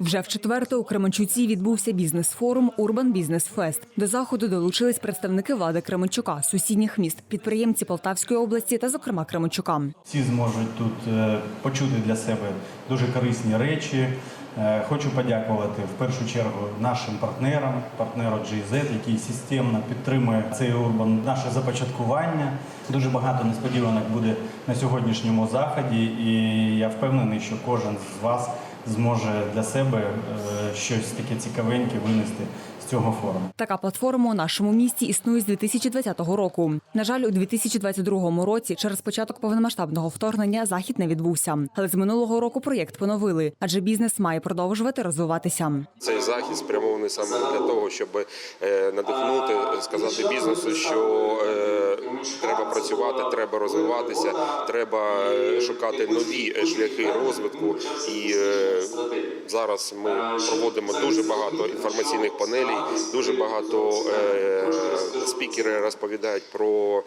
Вже в четверте у Кременчуці відбувся бізнес-форум Урбан Бізнес Фест. До заходу долучились представники влади Кременчука, сусідніх міст, підприємці Полтавської області та, зокрема, Кременчука. Всі зможуть тут е, почути для себе дуже корисні речі. Е, Хочу подякувати в першу чергу нашим партнерам, партнеру GZ, який системно підтримує цей урбан, наше започаткування. Дуже багато несподіванок буде на сьогоднішньому заході, і я впевнений, що кожен з вас зможе для себе е, щось таке цікавеньке винести цього форуму. Така платформа у нашому місті існує з 2020 року. На жаль, у 2022 році через початок повномасштабного вторгнення захід не відбувся. Але з минулого року проєкт поновили, адже бізнес має продовжувати розвиватися. Цей захід спрямований саме для того, щоб е, надихнути, е, сказати бізнесу, що е, треба працювати, треба розвиватися, треба шукати нові шляхи розвитку. І зараз ми проводимо дуже багато інформаційних панелей, дуже багато е, спікери розповідають про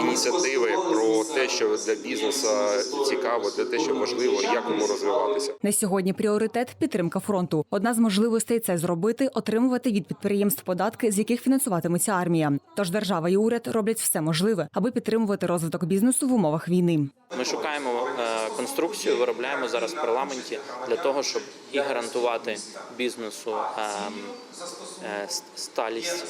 ініціативи, про те, що для бізнесу цікаво, для те, що важливо, як йому розвиватися. На сьогодні пріоритет підтримка фронту. Одна з можливостей це зробити отримувати від підприємств податки, з яких фінансуватиметься армія. Тож держава і уряд роблять все можливе, аби підтримувати розвиток бізнесу в умовах війни. Ми шукаємо е, конструкцію, виробляємо зараз в парламенті для того, щоб і гарантувати бізнесу ем, е, сталість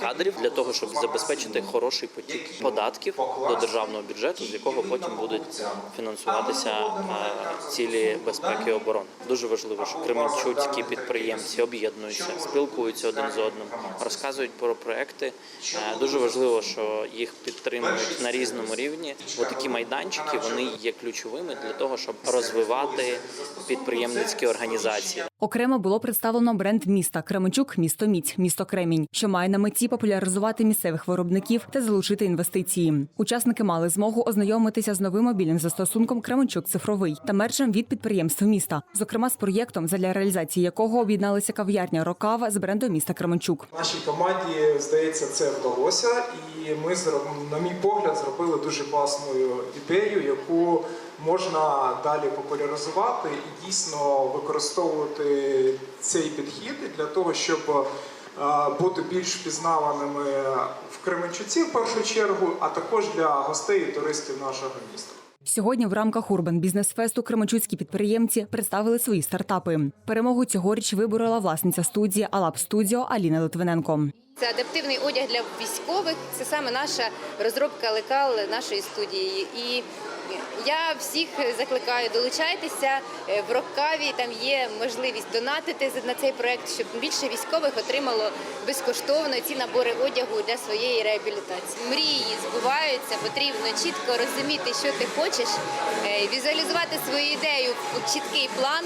кадрів, для того, щоб забезпечити хороший потік податків до державного бюджету, з якого потім будуть фінансуватися е, цілі безпеки і оборони. Дуже важливо, що кременчуцькі підприємці об'єднуються, спілкуються один з одним, розказують про проекти. Е, Дуже важливо, що їх підтримують на різному рівні. Бо такі майданчики вони є ключовими для того, щоб розвивати підприємницькі організації. Окремо було представлено бренд міста Кременчук, місто Міць, місто Кремінь, що має на меті популяризувати місцевих виробників та залучити інвестиції. Учасники мали змогу ознайомитися з новим мобільним застосунком Кременчук цифровий та мерчем від підприємств міста, зокрема з проєктом, задля реалізації якого об'єдналися кав'ярня Рокава з брендом міста Кременчук. Нашій команді, здається, це вдалося, і ми, зроб- на мій погляд, зробили дуже класну ідею, яку можна далі популяризувати і дійсно використовувати цей підхід для того, щоб е, бути більш впізнаваними в Кременчуці в першу чергу, а також для гостей і туристів нашого міста. Сьогодні в рамках Урбан Бізнес Фесту кременчуцькі підприємці представили свої стартапи. Перемогу цьогоріч виборола власниця студії Алап Студіо Аліна Литвиненко. Це адаптивний одяг для військових. Це саме наша розробка лекал нашої студії. І я всіх закликаю долучайтеся Е, в Роккаві. Там є можливість донатити на цей проект, щоб більше військових отримало безкоштовно ці набори одягу для своєї реабілітації. Мрії збуваються, потрібно чітко розуміти, що ти хочеш, е, візуалізувати свою ідею в чіткий план.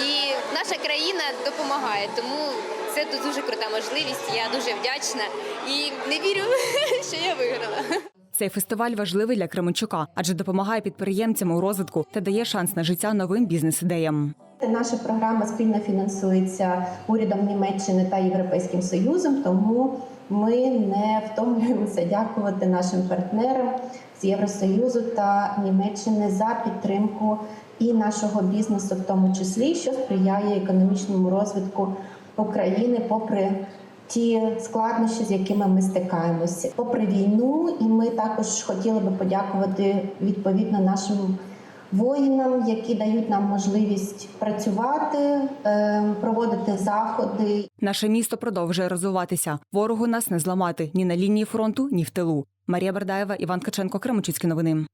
І наша країна допомагає, тому це дуже крута можливість. Я дуже вдячна і не вірю, що я виграла. Цей фестиваль важливий для Кременчука, адже допомагає підприємцям у розвитку та дає шанс на життя новим бізнес-ідеям. Наша програма спільно фінансується урядом Німеччини та Європейським Союзом, тому ми не втомлюємося дякувати нашим партнерам з Євросоюзу та Німеччини за підтримку і нашого бізнесу, в тому числі, що сприяє економічному розвитку України, попри ті складнощі, з якими ми стикаємося, попри війну, і ми також хотіли би подякувати відповідно нашим воїнам, які дають нам можливість працювати, е, проводити заходи. Наше місто продовжує розвиватися. Ворогу нас не зламати ні на лінії фронту, ні в тилу. Марія Бердаєва, Іван Каченко, Кременчуцькі новини.